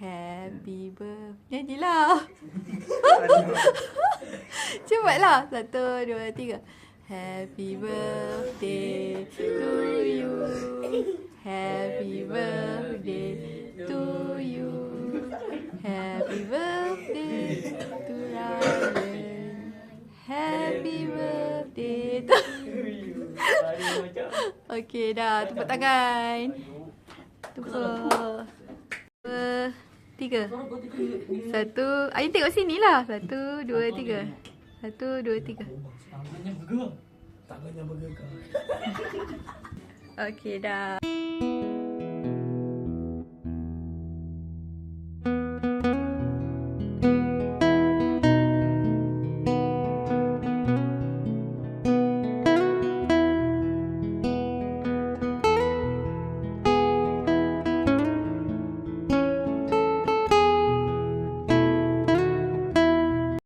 Happy birthday. Nyanyilah. Cepatlah. Satu, dua, tiga. Happy birthday to you. Happy birthday to you. Happy birthday to Ryan. Happy birthday to Okey dah, tepuk tangan. Tepuk. Tiga. Satu, ayo tengok sini lah. Satu, dua, tiga. Satu, dua, tiga. Tangannya bergerak. Tangannya bergerak. Okey dah.